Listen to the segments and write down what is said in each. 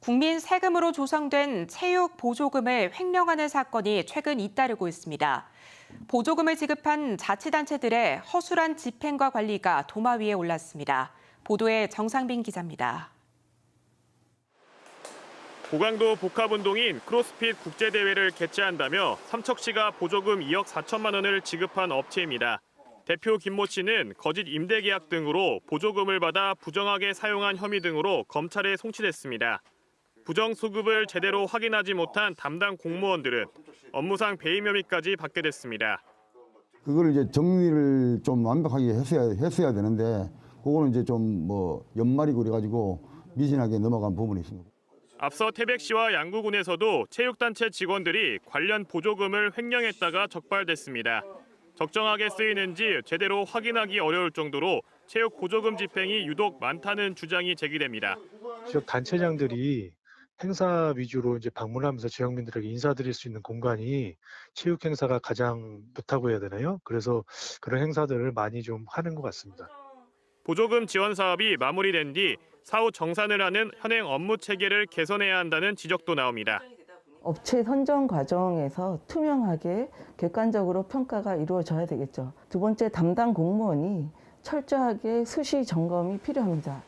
국민 세금으로 조성된 체육 보조금을 횡령하는 사건이 최근 잇따르고 있습니다. 보조금을 지급한 자치단체들의 허술한 집행과 관리가 도마 위에 올랐습니다. 보도에 정상빈 기자입니다. 고강도 복합운동인 크로스핏 국제대회를 개최한다며 삼척시가 보조금 2억 4천만 원을 지급한 업체입니다. 대표 김모 씨는 거짓 임대 계약 등으로 보조금을 받아 부정하게 사용한 혐의 등으로 검찰에 송치됐습니다. 부정 수급을 제대로 확인하지 못한 담당 공무원들은 업무상 배임 혐의까지 받게 됐습니다. 그걸 이제 정리를 좀 완벽하게 했어야 했어야 되는데 그거는 이제 좀 뭐 연말이고 그래가지고 미진하게 넘어간 부분이 있습니다. 앞서 태백시와 양구군에서도 체육단체 직원들이 관련 보조금을 횡령했다가 적발됐습니다. 적정하게 쓰이는지 제대로 확인하기 어려울 정도로 체육 보조금 집행이 유독 많다는 주장이 제기됩니다. 지역 단체장들이 행사 위주로 이제 방문하면서 지역민들에게 인사드릴 수 있는 공간이 체육 행사가 가장 좋다고 해야 되나요? 그래서 그런 행사들을 많이 좀 하는 것 같습니다. 보조금 지원 사업이 마무리된 뒤 사후 정산을 하는 현행 업무 체계를 개선해야 한다는 지적도 나옵니다. 업체 선정 과정에서 투명하게 객관적으로 평가가 이루어져야 되겠죠. 두 번째 담당 공무원이 철저하게 수시 점검이 필요합니다.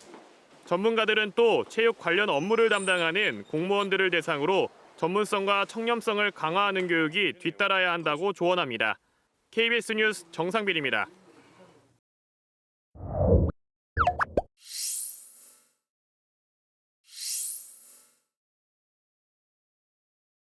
전문가들은 또 체육 관련 업무를 담당하는 공무원들을 대상으로 전문성과 청렴성을 강화하는 교육이 뒤따라야 한다고 조언합니다. KBS 뉴스 정상빈입니다.